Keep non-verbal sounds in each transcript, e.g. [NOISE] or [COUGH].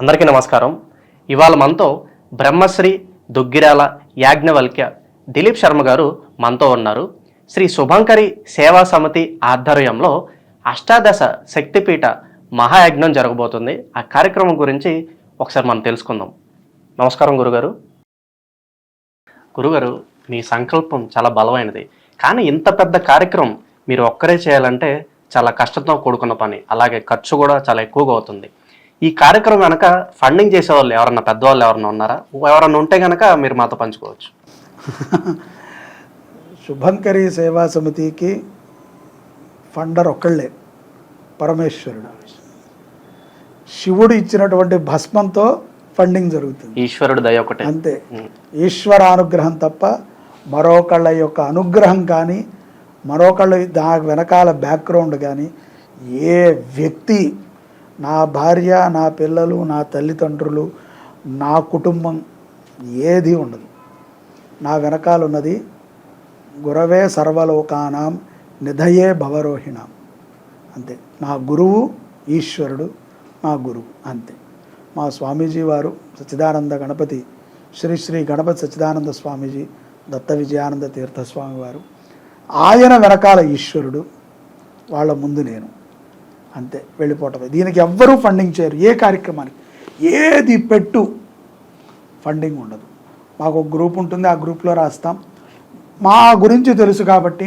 అందరికీ నమస్కారం. ఇవాళ మనతో బ్రహ్మశ్రీ దుగ్గిరాల యాజ్ఞవల్క్య దిలీప్ శర్మ గారు మనతో ఉన్నారు. శ్రీ శుభంకరి సేవా సమితి ఆధ్వర్యంలో అష్టాదశ శక్తిపీఠ మహాయజ్ఞం జరగబోతుంది. ఆ కార్యక్రమం గురించి ఒకసారి మనం తెలుసుకుందాం. నమస్కారం గురుగారు. గురుగారు మీ సంకల్పం చాలా బలమైనది. కానీ ఇంత పెద్ద కార్యక్రమం మీరు ఒక్కరే చేయాలంటే చాలా కష్టంతో కూడుకున్న పని. అలాగే ఖర్చు కూడా చాలా ఎక్కువగా అవుతుంది. ఈ కార్యక్రమం వెనక ఫండింగ్ చేసేవాళ్ళు ఎవరన్నా పెద్దవాళ్ళు ఎవరన్నా ఉన్నారా? ఎవరన్నా ఉంటే కనుక మీరు మాతో పంచుకోవచ్చు. [LAUGHS] శుభంకరి సేవా సమితికి ఫండర్ ఒక్కళ్ళే పరమేశ్వరుడు. శివుడు ఇచ్చినటువంటి భస్మంతో ఫండింగ్ జరుగుతుంది. ఈశ్వరుడు దయ ఒకటే. అంతే. ఈశ్వర అనుగ్రహం తప్ప మరొకళ్ళ యొక్క అనుగ్రహం కానీ మరొకళ్ళ దా వెనకాల బ్యాక్గ్రౌండ్ కానీ ఏ వ్యక్తి నా భార్య నా పిల్లలు నా తల్లిదండ్రులు నా కుటుంబం ఏది ఉండదు. నా వెనకాలన్నది గురవే సర్వలోకానాం నిధయే భవరోహిణాం. అంతే. నా గురువు ఈశ్వరుడు నా గురువు అంతే. మా స్వామీజీ వారు సచ్చిదానంద గణపతి శ్రీ శ్రీ గణపతి సచ్చిదానంద స్వామీజీ దత్త విజయానంద తీర్థస్వామి వారు. ఆయన వెనకాల ఈశ్వరుడు వాళ్ళ ముందు నేను. అంతే వెళ్ళిపోవటమే. దీనికి ఎవ్వరూ ఫండింగ్ చేయరు. ఏ కార్యక్రమానికి ఏది పెట్టు ఫండింగ్ ఉండదు. మాకు ఒక గ్రూప్ ఉంటుంది ఆ గ్రూప్లో రాస్తాం. మా గురించి తెలుసు కాబట్టి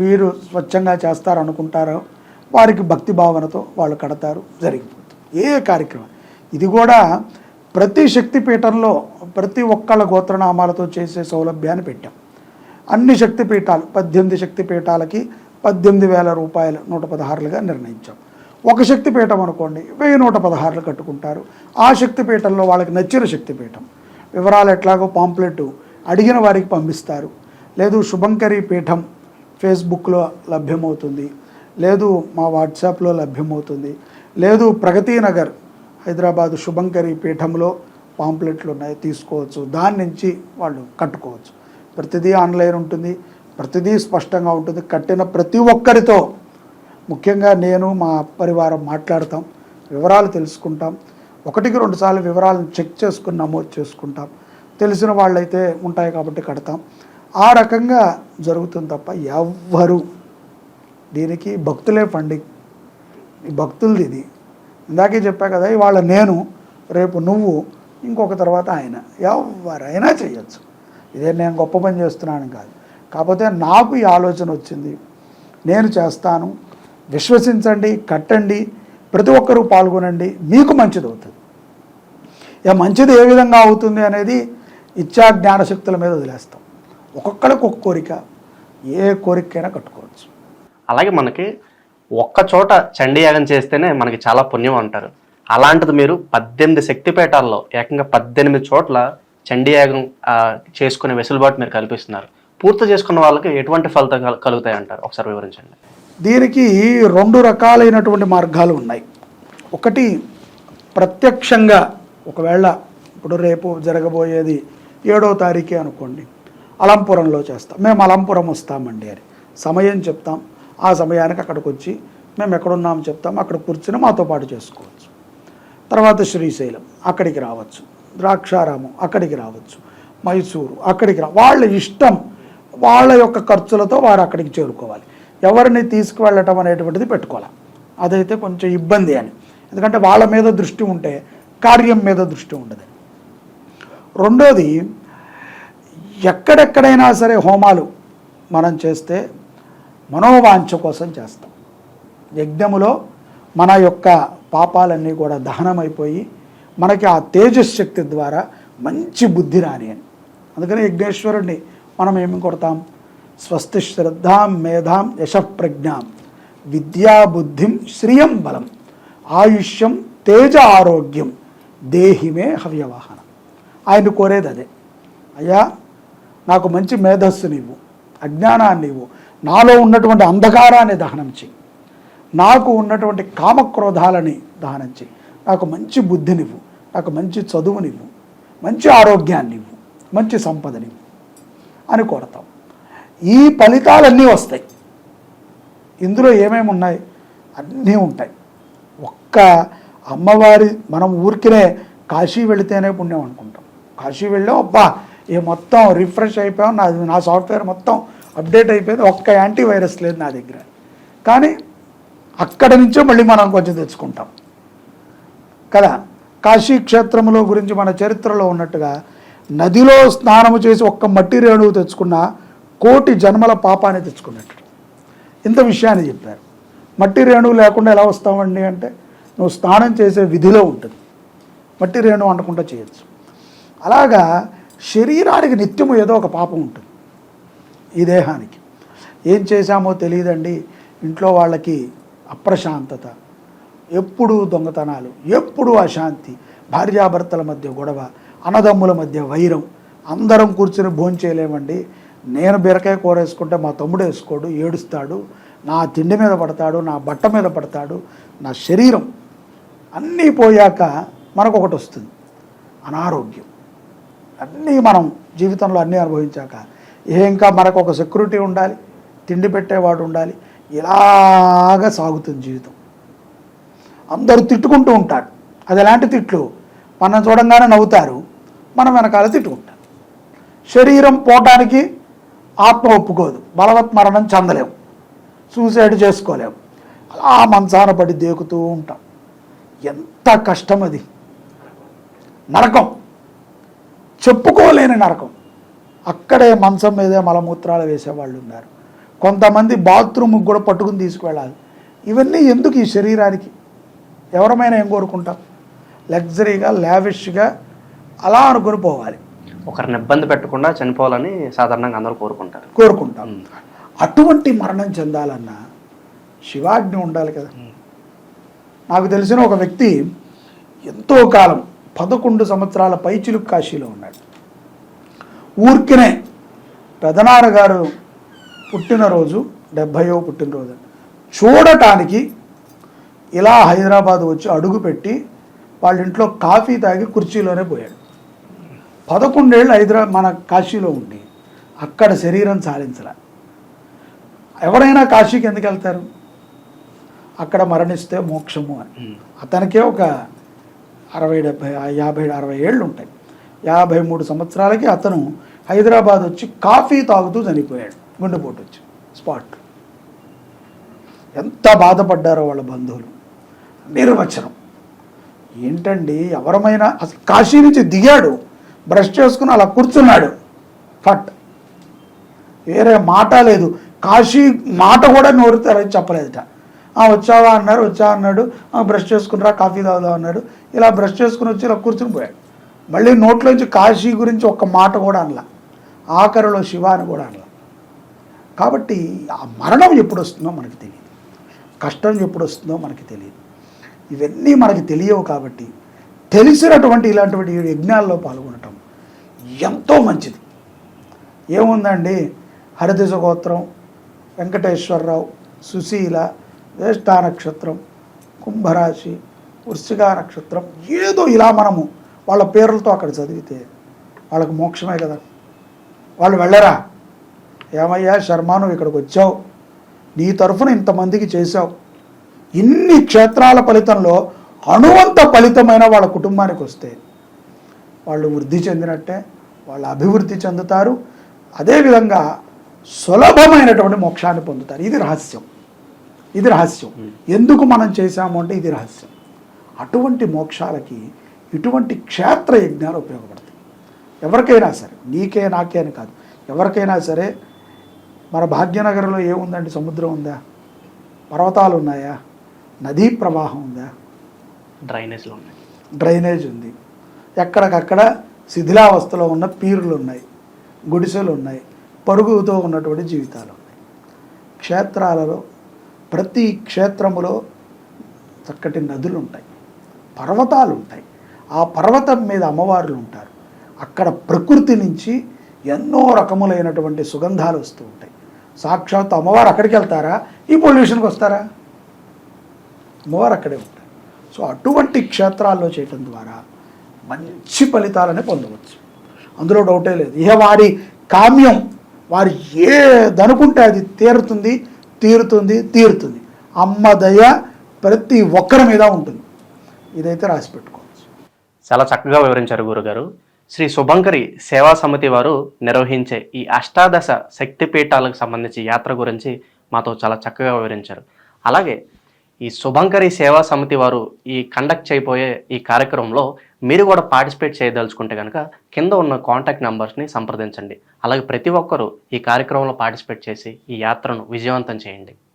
వీరు స్వచ్ఛంగా చేస్తారు అనుకుంటారో వారికి భక్తి భావనతో వాళ్ళు కడతారు జరిగిపోతుంది. ఏ కార్యక్రమం? ఇది కూడా ప్రతి శక్తిపీఠంలో ప్రతి ఒక్కళ్ళ గోత్రనామాలతో చేసే సౌలభ్యాన్ని పెట్టాం. అన్ని శక్తిపీఠాలు పద్దెనిమిది శక్తిపీఠాలకి పద్దెనిమిది వేల రూపాయలు నూట పదహారులుగా నిర్ణయించాం. ఒక శక్తిపీఠం అనుకోండి వెయ్యి నూట పదహారులు కట్టుకుంటారు. ఆ శక్తిపీఠంలో వాళ్ళకి నచ్చిన శక్తిపీఠం. వివరాలు ఎట్లాగో పాంప్లెట్ అడిగిన వారికి పంపిస్తారు. లేదు శుభంకరి పీఠం ఫేస్బుక్లో లభ్యమవుతుంది. లేదు మా వాట్సాప్లో లభ్యమవుతుంది. లేదు ప్రగతి నగర్ హైదరాబాదు శుభంకరి పీఠంలో పాంప్లెట్లు ఉన్నాయి తీసుకోవచ్చు. దాని నుంచి వాళ్ళు కట్టుకోవచ్చు. ప్రతిదీ ఆన్లైన్ ఉంటుంది. ప్రతిదీ స్పష్టంగా ఉంటుంది. కట్టిన ప్రతి ఒక్కరితో ముఖ్యంగా నేను మా పరివారం మాట్లాడతాం వివరాలు తెలుసుకుంటాం. ఒకటికి రెండు సార్లు వివరాలను చెక్ చేసుకుని నమోదు చేసుకుంటాం. తెలిసిన వాళ్ళైతే ఉంటాయి కాబట్టి కడతాం. ఆ రకంగా జరుగుతుంది తప్ప ఎవ్వరు దీనికి భక్తులే ఫండింగ్ ఈ భక్తులది ఇది. ఇందాకే చెప్పా కదా ఇవాళ నేను రేపు నువ్వు ఇంకొక తర్వాత ఆయన. ఎవరైనా చేయొచ్చు. ఇదే నేను గొప్ప పని చేస్తున్నాను కాదు. కాకపోతే నాకు ఈ ఆలోచన వచ్చింది. నేను చేస్తాను విశ్వసించండి కట్టండి ప్రతి ఒక్కరూ పాల్గొనండి మీకు మంచిది అవుతుంది. ఇక మంచిది ఏ విధంగా అవుతుంది అనేది ఇచ్చా జ్ఞానశక్తుల మీద వదిలేస్తాం. ఒక్కొక్కరికి ఒక కోరిక ఏ కోరికైనా కట్టుకోవచ్చు. అలాగే మనకి ఒక్క చోట చండీయాగం చేస్తేనే మనకి చాలా పుణ్యం అంటారు. అలాంటిది మీరు పద్దెనిమిది శక్తిపేటాల్లో ఏకంగా పద్దెనిమిది చోట్ల చండీయాగం చేసుకునే వెసులుబాటు మీరు కల్పిస్తున్నారు. పూర్తి చేసుకున్న వాళ్ళకి ఎటువంటి ఫలితం కలుగుతాయంటారు? కలుగుతాయి అంటారు ఒకసారి వివరించండి. దీనికి రెండు రకాలైనటువంటి మార్గాలు ఉన్నాయి. ఒకటి ప్రత్యక్షంగా ఒకవేళ ఇప్పుడు రేపు జరగబోయేది ఏడో తారీఖే అనుకోండి అలంపురంలో చేస్తాం. మేము అలంపురం వస్తామండి అని సమయం చెప్తాం. ఆ సమయానికి అక్కడికి వచ్చి మేము ఎక్కడున్నాం చెప్తాం. అక్కడ కూర్చుని మాతో పాటు చేసుకోవచ్చు. తర్వాత శ్రీశైలం అక్కడికి రావచ్చు. ద్రాక్షారామం అక్కడికి రావచ్చు. మైసూరు అక్కడికి రా వాళ్ళ ఇష్టం వాళ్ళ యొక్క ఖర్చులతో వారు అక్కడికి చేరుకోవాలి. ఎవరిని తీసుకువెళ్ళటం అనేటువంటిది పెట్టుకోవాలి. అదైతే కొంచెం ఇబ్బంది అని. ఎందుకంటే వాళ్ళ మీద దృష్టి ఉంటే కార్యం మీద దృష్టి ఉండదు. రెండోది ఎక్కడెక్కడైనా సరే హోమాలు మనం చేస్తే మనోవాంఛ కోసం చేస్తాం. యజ్ఞములో మన యొక్క పాపాలన్నీ కూడా దహనమైపోయి మనకి ఆ తేజశక్తి ద్వారా మంచి బుద్ధి రాని అని. అందుకని యజ్ఞేశ్వరుడిని మనం ఏమి కొడతాం? స్వస్తి శ్రద్ధాం మేధాం యశప్రజ్ఞాం విద్యాబుద్ధిం శ్రియం బలం ఆయుష్యం తేజ ఆరోగ్యం దేహిమే హవ్యవాహనం ఆయన కోరేది అదే. అయ్యా నాకు మంచి మేధస్సునివ్వు అజ్ఞానాన్ని నీవు నాలో ఉన్నటువంటి అంధకారాన్ని దహనం చెయ్యి. నాకు ఉన్నటువంటి కామక్రోధాలని దహనం చెయ్యి. నాకు మంచి బుద్ధినివ్వు నాకు మంచి చదువునివ్వు మంచి ఆరోగ్యాన్ని ఇవ్వు మంచి సంపదనివ్వు అని కోరతాం ఈ ఫలితాలన్నీ వస్తాయి. ఇందులో ఏమేమి ఉన్నాయి? అన్నీ ఉంటాయి. ఒక్క అమ్మవారి మనం ఊరికినే కాశీ వెళితేనే పుణ్యం అనుకుంటాం. కాశీ వెళ్ళాం అబ్బా ఏ మొత్తం రిఫ్రెష్ అయిపోయాం నా నా సాఫ్ట్వేర్ మొత్తం అప్డేట్ అయిపోయింది ఒక్క యాంటీవైరస్ లేదు నా దగ్గర. కానీ అక్కడ నుంచో మళ్ళీ మనం కొంచెం తెచ్చుకుంటాం. కదా? కాశీ క్షేత్రములో గురించి మన చరిత్రలో ఉన్నట్టుగా నదిలో స్నానము చేసి ఒక్క మట్టి రేణువు తెచ్చుకున్న కోటి జన్మల పాపాన్ని తెచ్చుకున్నట్టు. ఇంత విషయాన్ని చెప్పారు. మట్టి రేణువు లేకుండా ఎలా వస్తామండి అంటే నువ్వు స్నానం చేసే విధిలో ఉంటుంది. మట్టి రేణువు అనకుండా చేయొచ్చు. అలాగా శరీరానికి నిత్యము ఏదో ఒక పాపం ఉంటుంది. ఈ దేహానికి. ఏం చేశామో తెలియదండి. ఇంట్లో వాళ్ళకి అప్రశాంతత ఎప్పుడు దొంగతనాలు ఎప్పుడు అశాంతి భార్యాభర్తల మధ్య గొడవ అన్నదమ్ముల మధ్య వైరం అందరం కూర్చుని భోంచేయలేమండి. నేను బీరకాయ కూర వేసుకుంటే మా తమ్ముడు వేసుకోడు ఏడుస్తాడు నా తిండి మీద పడతాడు నా బట్ట మీద పడతాడు నా శరీరం అన్నీ పోయాక మనకు ఒకటి వస్తుంది అనారోగ్యం. అన్నీ మనం జీవితంలో అన్నీ అనుభవించాక ఇంకా మనకు ఒక సెక్యూరిటీ ఉండాలి తిండి పెట్టేవాడు ఉండాలి ఇలాగ సాగుతుంది జీవితం. అందరూ తిట్టుకుంటూ ఉంటారు. అది ఎలాంటి తిట్లు? మనం చూడంగానే నవ్వుతారు మనం వెనకాల తిట్టుకుంటాం. శరీరం పోవటానికి ఆత్మ ఒప్పుకోదు. బలవత్ మరణం చెందలేము సూసైడ్ చేసుకోలేము అలా మంచాన పడి దేకుతూ ఉంటాం. ఎంత కష్టం అది. నరకం. చెప్పుకోలేని నరకం. అక్కడే మంచం మీదే మలమూత్రాలు వేసేవాళ్ళు ఉన్నారు. కొంతమంది బాత్రూమ్కి కూడా పట్టుకుని తీసుకువెళ్ళాలి. ఇవన్నీ ఎందుకు ఈ శరీరానికి? ఎవరమైనా ఏం కోరుకుంటాం లగ్జరీగా లావిష్గా అలా అనుకుని పోవాలి. ఒకరిని ఇబ్బంది పెట్టకుండా చనిపోవాలని సాధారణంగా అందరూ కోరుకుంటారు. కోరుకుంటాం అటువంటి మరణం చెందాలన్నా శివాజ్ఞ ఉండాలి కదా. నాకు తెలిసిన ఒక వ్యక్తి ఎంతో కాలం పదకొండు సంవత్సరాల పైచిలుకు కాశీలో ఉన్నాడు. ఊరికినే పెదనాన్న గారు పుట్టినరోజు డెబ్భైవ పుట్టినరోజు. చూడటానికి ఇలా హైదరాబాద్ వచ్చి అడుగుపెట్టి వాళ్ళ ఇంట్లో కాఫీ తాగి కుర్చీలోనే పోయాడు. పదకొండేళ్ళు హైదరా మన కాశీలో ఉండి అక్కడ శరీరం సాధించలే. ఎవరైనా కాశీకి ఎందుకు వెళ్తారు? అక్కడ మరణిస్తే మోక్షము అని. అతనికే ఒక అరవై డెబ్భై యాభై అరవై ఏళ్ళు ఉంటాయి. యాభై మూడు సంవత్సరాలకి అతను హైదరాబాద్ వచ్చి కాఫీ తాగుతూ చనిపోయాడు. గుండెపోటు వచ్చి స్పాట్. ఎంత బాధపడ్డారో వాళ్ళ బంధువులు. నిర్వచనం. ఏంటండి ఎవరమైనా అసలు కాశీ నుంచి దిగాడు. బ్రష్ చేసుకుని అలా కూర్చున్నాడు. ఫట్. వేరే మాట లేదు. కాశీ మాట కూడా నోరు చెప్పలేదుట. వచ్చావా? అన్నారు. వచ్చా అన్నాడు. బ్రష్ చేసుకునిరా కాఫీ తాగుదాం అన్నాడు. ఇలా బ్రష్ చేసుకుని వచ్చి ఇలా కూర్చుని పోయాడు. మళ్ళీ నోట్లోంచి కాశీ గురించి ఒక్క మాట కూడా అనలా. ఆఖరిలో శివ అని కూడా అనలా. కాబట్టి ఆ మరణం ఎప్పుడు వస్తుందో మనకి తెలియదు కష్టం ఎప్పుడు వస్తుందో మనకి తెలియదు ఇవన్నీ మనకి తెలియవు కాబట్టి తెలిసినటువంటి ఇలాంటి యజ్ఞాల్లో పాల్గొనటం ఎంతో మంచిది. ఏముందండి? హరిదశ గోత్రం వెంకటేశ్వరరావు సుశీల జ్యేష్ఠ నక్షత్రం కుంభరాశి వృశ్చిక నక్షత్రం ఏదో ఇలా మనము వాళ్ళ పేర్లతో అక్కడ చదివితే వాళ్ళకి మోక్షమే కదా. వాళ్ళు వెళ్ళరా? ఏమయ్యా శర్మ నువ్వు ఇక్కడికి వచ్చావు. నీ తరఫున ఇంతమందికి చేశావు. ఇన్ని క్షేత్రాల ఫలితంలో అణువంత ఫలితమైన వాళ్ళ కుటుంబానికి వస్తే వాళ్ళు వృద్ధి చెందినట్టే వాళ్ళు అభివృద్ధి చెందుతారు అదేవిధంగా సులభమైనటువంటి మోక్షాన్ని పొందుతారు. ఇది రహస్యం. ఇది రహస్యం. ఎందుకు మనం చేశాము అంటే ఇది రహస్యం. అటువంటి మోక్షాలకి ఇటువంటి క్షేత్ర యజ్ఞాలు ఉపయోగపడతాయి. ఎవరికైనా సరే నీకే నాకే అని కాదు. ఎవరికైనా సరే మన భాగ్యనగరంలో ఏముందండి? సముద్రం ఉందా? పర్వతాలు ఉన్నాయా? నదీ ప్రవాహం ఉందా? డ్రైనేజ్లో ఉన్నాయి. డ్రైనేజ్ ఉంది. ఎక్కడికక్కడ శిథిలావస్థలో ఉన్న పీరులు ఉన్నాయి గుడిసెలు ఉన్నాయి పరుగుతో ఉన్నటువంటి జీవితాలు ఉన్నాయి క్షేత్రాలలో ప్రతి క్షేత్రములో చక్కటి నదులు ఉంటాయి పర్వతాలు ఉంటాయి ఆ పర్వతం మీద అమ్మవార్లు ఉంటారు అక్కడ ప్రకృతి నుంచి ఎన్నో రకములైనటువంటి సుగంధాలు వస్తూ ఉంటాయి. సాక్షాత్ అమ్మవారు అక్కడికి వెళ్తారా ఈ పొల్యూషన్కి వస్తారా అమ్మవారు అక్కడే ఉంటారు. సో అటువంటి క్షేత్రాల్లో చేయటం ద్వారా మంచి ఫలితాలనే పొందవచ్చు. అందులో డౌటే లేదు. ఇహ వారి కామ్యం వారు ఏదనుకుంటే అది తీరుతుంది తీరుతుంది తీరుతుంది. అమ్మ దయ ప్రతి ఒక్కరి మీద ఉంటుంది. ఇదైతే రాసి పెట్టుకోవచ్చు. చాలా చక్కగా వివరించారు గురుగారు. శ్రీ శుభంకరి సేవా సమితి వారు నిర్వహించే ఈ అష్టాదశ శక్తిపీఠాలకు సంబంధించి యాత్ర గురించి మాతో చాలా చక్కగా వివరించారు. అలాగే ఈ శుభంకరి సేవా సమితి వారు ఈ కండక్ట్ చేయబోయే ఈ కార్యక్రమంలో మీరు కూడా పార్టిసిపేట్ చేయదలుచుకుంటే కనుక కింద ఉన్న కాంటాక్ట్ నెంబర్స్ని సంప్రదించండి. అలాగే ప్రతి ఒక్కరూ ఈ కార్యక్రమంలో పార్టిసిపేట్ చేసి ఈ యాత్రను విజయవంతం చేయండి.